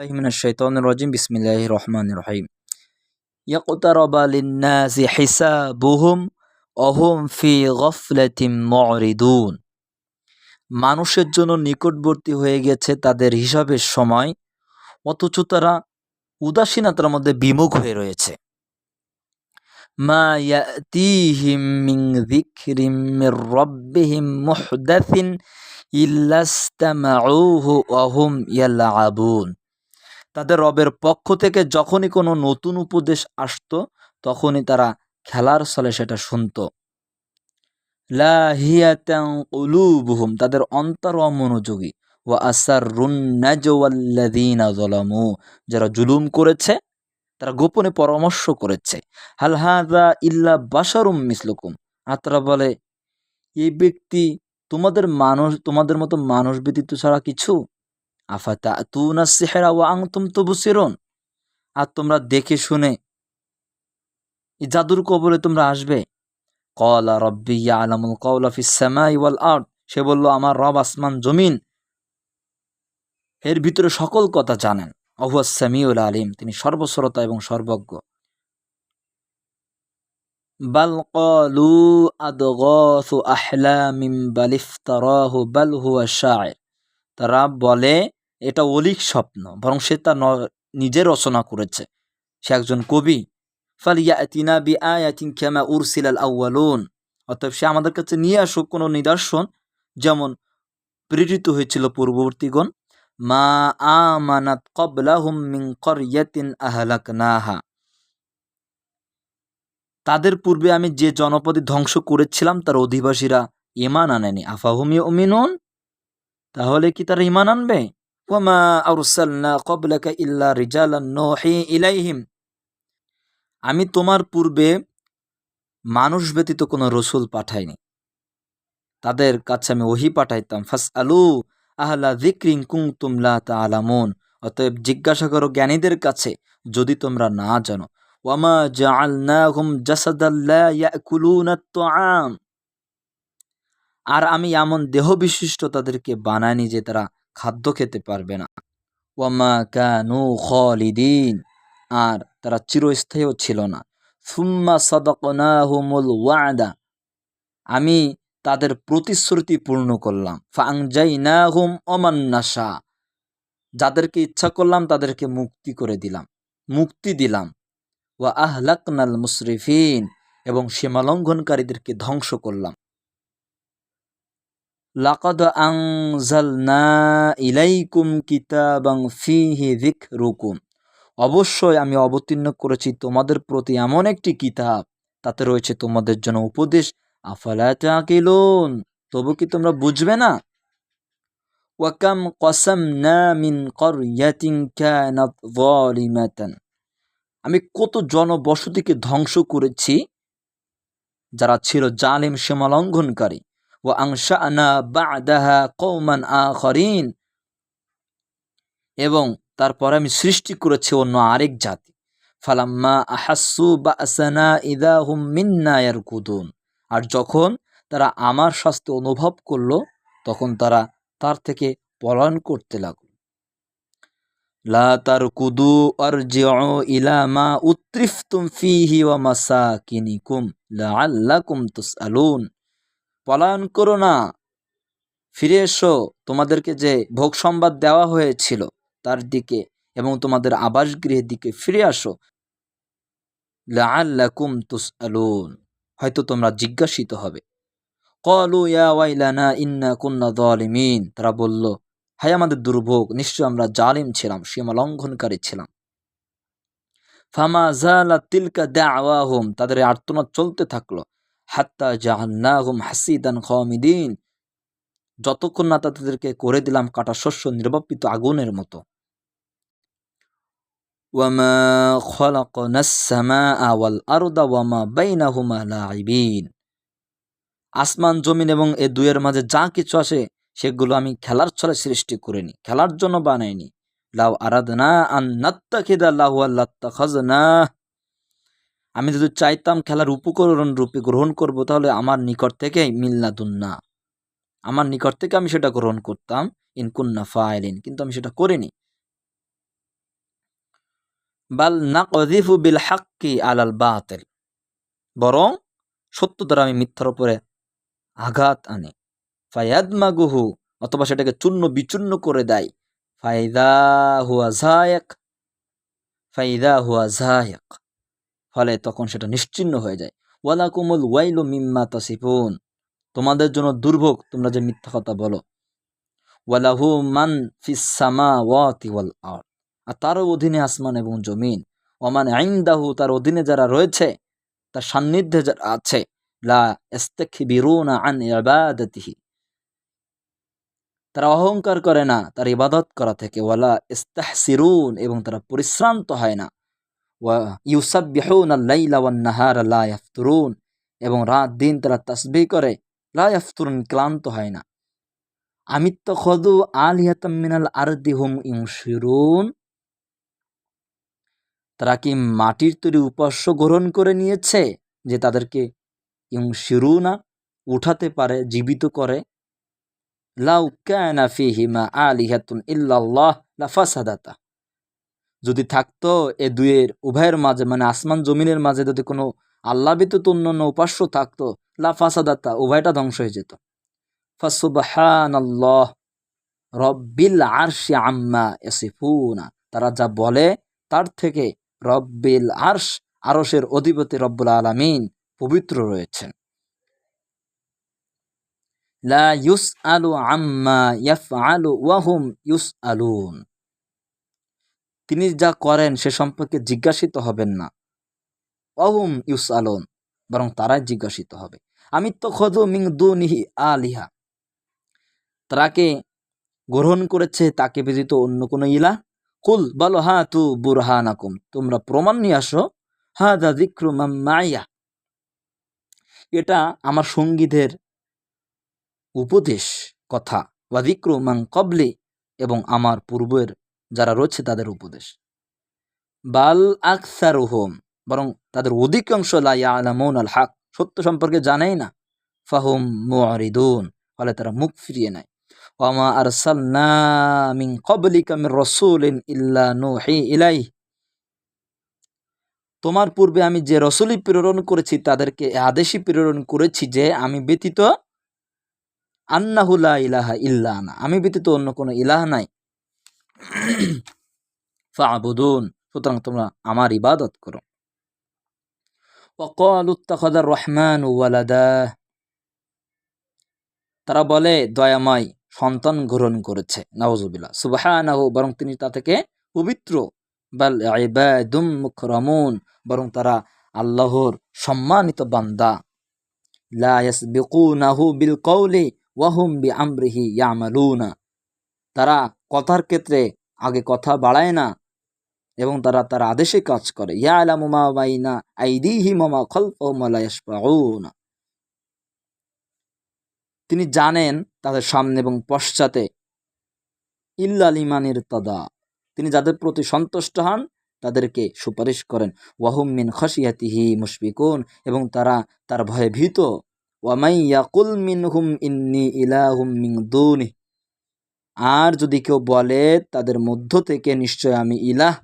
রহমান রহিম মরিদুন মানুষের জন্য নিকটবর্তী হয়ে গেছে তাদের হিসাবের সময়, অথচ তারা উদাসীনতার মধ্যে বিমুখ হয়ে রয়েছে। মা ইয়াতিহিম ইল্লাস্তামাউহু ওয়া ইয়ালআবুন। তাদের রবের পক্ষ থেকে যখনই কোনো নতুন উপদেশ আসত, তখনই তারা খেলার ছলে সেটা শুনত। লাহিয়াতাংকুলুবুহুম তাদের অন্তর অমনোযোগী। ও আসার জলামু যারা জুলুম করেছে, তারা গোপনে পরামর্শ করেছে। হাল হাদা ইল্লা বাসারুম মিসলুকুম আর তারা বলে, এই ব্যক্তি তোমাদের মানুষ, তোমাদের মতো মানুষ ব্যতীত ছাড়া কিছু আফাতা তুনা সেহেরা ও আংতুম তবু সিরন আর তোমরা দেখে শুনে এই জাদুর কবলে তোমরা আসবে। কলা রব্বি আলামুল কওলা ফিস সামাই ওয়াল আরদ। সে বলল, আমার রব আসমান, জমিন, এর ভিতরে সকল কথা জানেন। অহুয়া সামিউল আলিম, তিনি সর্বস্বরতা এবং সর্বজ্ঞ। বাল কলু আদগাসু আহলামিম, বাল ইফতারাহু, বাল হুয়া শায়ের তারা বলে এটা অলিক স্বপ্ন, বরং সে তা নিজে রচনা করেছে। সে একজন কবি। ফালিয়াতিনা বি আয়াতিন খেমা উরসিল আল আউ্বালুন অতএব সে আমাদের কাছে নিয়ে আসুক কোনো নিদর্শন, যেমন প্রেরিত হয়েছিল পূর্ববর্তীগণ, মা আমানাত কবলাহুম মিন করিয়াতিন আহলাকনাহা। তাদের পূর্বে আমি যে জনপদে ধ্বংস করেছিলাম, তার অধিবাসীরা ইমান আনেনি। আফাহুমি অমিনুন তাহলে কি তারা ইমান আনবে? ইল্লা আমি তোমার পূর্বে মানুষ ব্যতীত কোনো রসুল পাঠাইনি। তাদের কাছে আমি ওহি পাঠাইতাম। ফাস আলু আহলা জিক্রিং কুং তুমলা তা আলামুন অতএব জিজ্ঞাসা করো জ্ঞানীদের কাছে, যদি তোমরা না জানো। ওয়ামা জাআলনাহুম জাসাদাল্লা ইয়াকুলুনা আম আর আমি এমন দেহ বিশিষ্ট তাদেরকে বানাইনি যে তারা খাদ্য খেতে পারবে না। ওয়ামা কানু খলিদিন। আর তারা চিরস্থায়ীও ছিল না। সুম্মা সদকনাহুমুল ওয়াদা। আমি তাদের প্রতিশ্রুতি পূর্ণ করলাম। ফাংজাই না হুম অমান্নাসা যাদেরকে ইচ্ছা করলাম তাদেরকে মুক্তি করে দিলাম। মুক্তি দিলাম। ওয়া আহলাকনাল মুসরিফিন এবং সীমালঙ্ঘনকারীদেরকে ধ্বংস করলাম। লাকদ আংজালনা ইলাইকুম কিতাবাং ফিহি যিকরুকুম। অবশ্যই আমি অবতীর্ণ করেছি তোমাদের প্রতি এমন একটি কিতাব, তাতে রয়েছে তোমাদের জন্য উপদেশ, আফালা তাকিলুন, তবু কি তোমরা বুঝবে না? ওয়াকাম কসামনা মিন করয়াতিন কানাত যালিমাতান। আমি কত জনবসতিকে ধ্বংস করেছি, যারা ছিল জালিম সীমালঙ্ঘনকারী। এবং তারপর আমি সৃষ্টি করেছি অন্য আরেক জাতি। আর যখন তারা আমার স্বাস্থ্য অনুভব করল, তখন তারা তার থেকে পলায়ন করতে লাগল। লা তার কুদু আর ইলা মা উত্রিফতুম ফিহি ওয়া মাসাকিনিকুম লাআল্লাকুম তুসআলুন। পলায়ন করো না। ফিরে এসো, তোমাদেরকে যে ভোগ সংবাদ দেওয়া হয়েছিল তার দিকে এবং তোমাদের আবাসগৃহের দিকে ফিরে আসো। লাআল্লাকুম তুসআলুন। হয়তো তোমরা জিজ্ঞাসিত হবে। কলু ইয়া ইন্না কুন্না যালিমিন। তারা বলল, হায় আমাদের দুর্ভোগ, নিশ্চয় আমরা জালিম ছিলাম, সীমা লঙ্ঘনকারী ছিলাম। ফামা জালা তিলকা দাওয়াহুম। তাদের আর্তনাদ চলতে থাকল। হাত্তা জাহান্নাহুম হাসিদান খামিদিন। যতক্ষণ না তাদেরকে করে দিলাম কাটা শস্য নির্বাপিত আগুনের মতো। ওয়ামা খলাকনাস সামাআ ওয়াল আরদা ওয়ামা বাইনাহুমা লাইবিন আসমান, জমিন এবং এ দুয়ের মাঝে যা কিছু আসে, সেগুলো আমি খেলার ছলে সৃষ্টি করিনি, খেলার জন্য বানাইনি। লাউ আরাদনা আন নাত্তাখিদা লাহু আল্লাত্তা খাজনা আমি যদি চাইতাম খেলার উপকরণ রূপে গ্রহণ করব, তাহলে আমার নিকট থেকে মিল্লাদুন্না। আমার নিকট থেকে আমি সেটা গ্রহণ করতাম ইনকুন্না ফাইলিন, কিন্তু আমি সেটা করিনি। বাল নাকযিফু বিল হাক্কি আলাল বাতিল। বরং সত্য দ্বারা আমি মিথ্যার উপরে আঘাত আনি। ফায়াদমাগুহু, অথবা সেটাকে চূর্ণ বিচূর্ণ করে দেয়। ফাইদা হুয়া জায়েক ফাইদা হুয়া জায়েক ফলে তখন সেটা নিশ্চিন্ন হয়ে যায়। ওয়ালা কুমুল ওয়াইলু মিম্মা তাসিফুন। তোমাদের জন্য দুর্ভোগ, তোমরা যে মিথ্যা কথা বলো। ওয়ালাহু মান ফিস সামাওয়াতি ওয়াল আরদ। আর তারও অধীনে আসমান এবং জমিন। ওমান আইন্দাহু তার অধীনে যারা রয়েছে, তার সান্নিধ্যে যারা আছে, লা ইস্তাকবিরুনা আন তারা অহংকার করে না, তার ইবাদত করা থেকে। ওয়ালা ইস্তাহসিরুন, এবং তারা পরিশ্রান্ত হয় না। ওয়া ওয়ান-নাহারা লা এবং রাত, দিন তারা তাসবিহ করে, লা ক্লান্ত হয় না। আমিত্তাখাযু আলিহাতাম মিনাল আরদি হুম ইউনশিরুন। তারা কি মাটির তৈরি উপাস্য গ্রহণ করে নিয়েছে, যে তাদেরকে ইউনশিরুনা উঠাতে পারে, জীবিত করে? লাউ কানা ফিহিমা আলিহাতুন ইল্লাল্লাহ লাফাসাদাতা। যদি থাকতো, এ দুয়ের উভয়ের মাঝে মানে আসমান জমিনের মাঝে যদি কোনো আল্লাহ ব্যতীত অন্যান্য উপাস্য থাকতো লাফাসাদাতা উভয়টা ধ্বংস হয়ে যেত। ফাসুবহানাল্লাহ রব্বিল আরশি আম্মা ইয়াসিফুনা, তারা যা বলে তার থেকে রব্বিল আরশ, আরশের অধিপতি রব্বুল আলামিন পবিত্র রয়েছেন। লা ইউস আলু আম্মা ইয়াফ আলু ওয়াহুম ইউস আলুন তিনি যা করেন সে সম্পর্কে জিজ্ঞাসিত হবেন না। ওয়াহুম ইউস আলুন বরং তারাই জিজ্ঞাসিত হবে। আমি তো খদু মিং দুনিহি আলিহা। তারাকে গ্রহণ করেছে, তাকে ব্যতীত অন্য কোনো ইলা কুল, বলো হা তু বুরহানাকুম, তোমরা প্রমাণ নিয়ে আসো। হা দা দিক্রু মাইয়া। এটা আমার সঙ্গীদের উপদেশ, কথা। বা দিক্রু মাং কবলি এবং আমার পূর্বের যারা রয়েছে তাদের উপদেশ। বাল আকসার হোম বরং তাদের অধিকাংশ লাইয়া আলামুন আল হাক, সত্য সম্পর্কে জানেই না। ফাহুম মুআরিদুন, ফলে তারা মুখ ফিরিয়ে নেয়। ওয়ামা আরসালনা মিন ক্বাবলিকা মির রাসূলিন ইল্লা নূহি ইলাইহি। তোমার পূর্বে আমি যে রসুলই প্রেরণ করেছি, তাদেরকে আদেশই প্রেরণ করেছি যে আমি ব্যতীত আন্নাহুলা ইলাহা ইল্লা আনা। আমি ব্যতীত অন্য কোনো ইলাহ নাই। ফাবুদুন সুতরাং তোমরা আমার ইবাদত করো وقالوا اتخذ الرحمن ওয়ালাদা তারা বলে দয়াময় সন্তান গ্রহণ করেছে নওয়াজুবিল্লাহ সুবহানাহু বরং তিনি তা থেকে পবিত্র বাল ইবাদুম মুকরামুন বরং তারা আল্লাহর সম্মানিত বান্দা লা ইয়াসবিকুনাহু বিল কওলি ওয়া হুম বিআমরিহি ইয়ামালুনা তারা কথার ক্ষেত্রে আগে কথা বাড়ায় না এবং তারা তার আদেশে কাজ করে। ইয়ালামু মা বাইনা আইদিহিম ওয়া মা খালফাহুম ওয়া লা তিনি জানেন তাদের সামনে এবং পশ্চাতে ইল্লাল ইমানের তদা তিনি যাদের প্রতি সন্তুষ্ট হন, তাদেরকে সুপারিশ করেন। ওয়াহুম মিন খসিয়াতিহি মুশফিকুন এবং তারা তার ভয়ে ভীত। ওয়ামাই ইয়াকুল মিনহুম ইন্নি ইলাহুম মিন দুনি আর যদি কেউ বলে তাদের মধ্য থেকে নিশ্চয় আমি ইলাহ,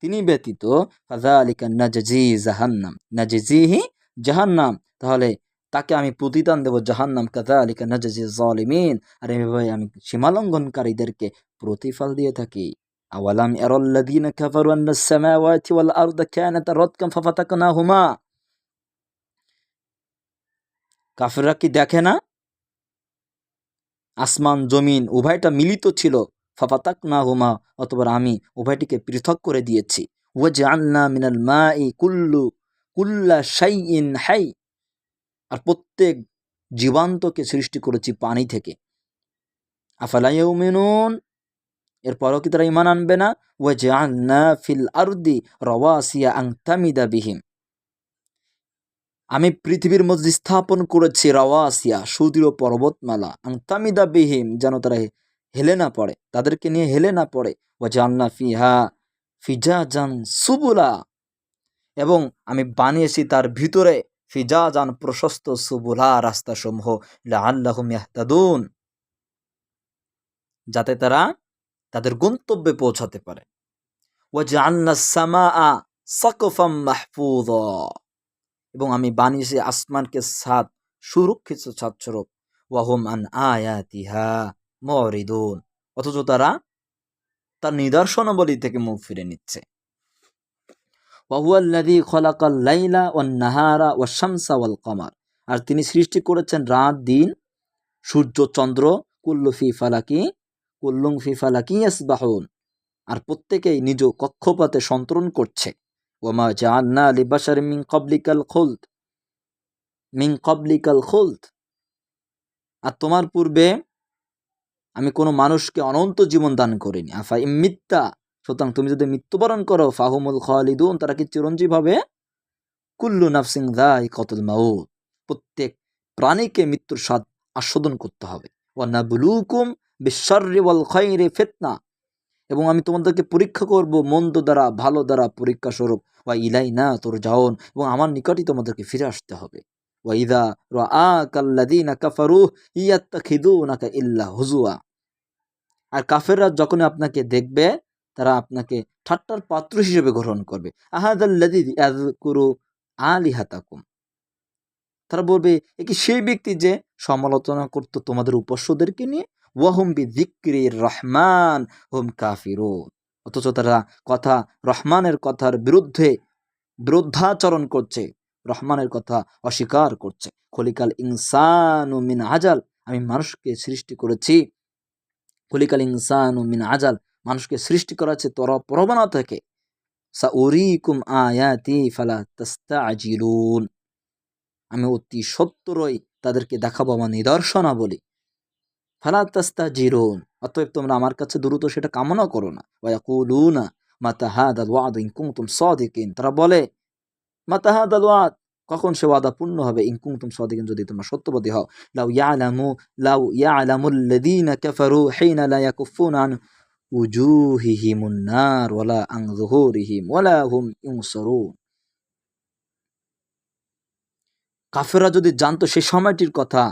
তিনি ব্যতীত ফাজালিকা নাজি জাহান্নাম। নাজিহি জাহান্নাম। তাহলে তাকে আমি প্রতিদান দেব জাহান্নাম কাদা আলিকা নাজি জলিমিন। আর এভাবে আমি সীমালঙ্ঘনকারীদেরকে প্রতিফল দিয়ে থাকি। আওয়ালাম ইয়ারাল্লাযীনা কাফারু আন্নাস সামাওয়াতি ওয়াল আরদা কানাতা রাতকান ফাফাতাকনাহুমা। কাফেররা কি দেখে না? আসমান, জমিন উভয়টা মিলিত ছিল। ফাফাতাক না হুমা অতবার আমি উভয়টিকে পৃথক করে দিয়েছি। ওয়াজে আল্লাহ মিনাল মা ই কুল্লু, কুল্লা সাই ইন হাই। আর প্রত্যেক জীবান্তকে সৃষ্টি করেছি পানি থেকে। আফালাইউ মেনুন এরপরও কি তারা ইমান আনবে না? ওয়াজে আন্না ফিল আরদি রওয়াসিয়া আং তামিদা বিহিম। আমি পৃথিবীর মধ্যে স্থাপন করেছি রাওয়াসিয়া সুদৃঢ় পর্বতমালা আং তামিদা বিহিম, যেন তারা হেলে না পড়ে, তাদেরকে নিয়ে হেলে না পড়ে। ও জান্না ফিহা ফিজা জান সুবুলা। এবং আমি বানিয়েছি তার ভিতরে ফিজা জান প্রশস্ত সুবুলা রাস্তাসমূহ আল্লাহ ইয়াহতাদুন। যাতে তারা তাদের গন্তব্যে পৌঁছাতে পারে। ও জান্না সামা সাকফাম মাহফুযা। এবং আমি বানিয়েছি আসমানকে সাত, সুরক্ষিত ছাদস্বরূপ ওয়াহুম আন আয়াতিহা মরিদুন অথচ তারা তার নিদর্শনাবলী থেকে মুখ ফিরে নিচ্ছে। ওয়াহুয়াল্লাযী খলাকাল লাইলা ওয়ান নাহারা ওয়াশ শামসা কমার আর তিনি সৃষ্টি করেছেন রাত, দিন, সূর্য, চন্দ্র, কুল্লু ফি ফালাকি কুল্লুং ফি ফালাকি আর প্রত্যেকেই নিজ কক্ষপথে সন্তরণ করছে। ওমা জাআলনা লিবাশারিন মিন ক্বাবলিকাল খুলদ মিন ক্বাবলিকাল খুলদ আর তোমার পূর্বে আমি কোনো মানুষকে অনন্ত জীবন দান করিনি। আফা ইমিত্তা সুতরাং তুমি যদি মৃত্যুবরণ করো, ফাহুমুল খালিদুন, তারা কি চিরঞ্জীব হবে? কুল্লু নাফসিং দাই কতুল মাউত, প্রত্যেক প্রাণীকে মৃত্যুর স্বাদ আস্বাদন করতে হবে। ওয়ান্না বুলুকুম বিশ্বরি ওয়াল খৈরে ফেতনা এবং আমি তোমাদেরকে পরীক্ষা করব মন্দ দ্বারা, ভালো দ্বারা পরীক্ষা স্বরূপ। ওয়া ইলাই না তোর যাওন এবং আমার নিকটই তোমাদেরকে ফিরে আসতে হবে। ওয়া ইদা রা কাল্লাদিনা কাফারু ইয়াত্তাখিদুনাকা ইল্লা হুজুয়া। আর কাফেররা যখন আপনাকে দেখবে, তারা আপনাকে ঠাট্টার পাত্র হিসেবে গ্রহণ করবে। আহাদাল্লাদি ইয়াযকুরু আলিহাতাকুম। তারা বলবে, এ কি সেই ব্যক্তি যে সমালোচনা করতো তোমাদের উপাস্যদেরকে নিয়ে? ওয়াহুম বি যিকরির রহমান, হুম কাফিরুন। অথচ তারা কথা রহমানের কথার বিরুদ্ধে বিরুদ্ধাচরণ করছে, রহমানের কথা অস্বীকার করছে। খলিকাল ইনসানু মিন আজাল, আমি মানুষকে সৃষ্টি করেছি। খলিকাল ইনসানু মিন আজাল, মানুষকে সৃষ্টি করা আছে তর প্রবণা থেকে। সা উরিকুম আয়াতি ফালা তাস্তাজিলুন। আমি অতি সত্তরই তাদেরকে দেখাবো আমার নিদর্শনা বলি ফালা তাস্তা জিরুন অতএব তোমরা আমার কাছে দ্রুত সেটা কামনা করো না। ওয়াকুলুনা মাতা হাদাল ওয়াদ ইন কুনতুম সাদিকিন। তারা বলে মাতা হাদাল ওয়াদ, কখন সে ওয়াদা পূর্ণ হবে? ইন কুনতুম সাদিকিন, যদি তোমরা সত্যবাদী হও। লাউ ইয়ালামু, লাউ ইয়ালামুল্লাযীনা কাফারু হিনা লা ইয়াকুফুনা আন উজুহিহিমুন নার ওয়ালা আন যুহুরিহিম ওয়ালা হুম ইউনসারুন। কাফেররা যদি জানতো সেই সময়টির কথা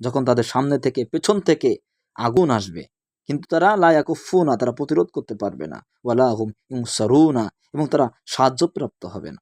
যখন তাদের সামনে থেকে, পেছন থেকে আগুন আসবে, কিন্তু তারা লায়াকুফুনা তারা প্রতিরোধ করতে পারবে না। ওয়ালা হুম ইউনসারুনা, এবং তারা সাহায্যপ্রাপ্ত হবে না।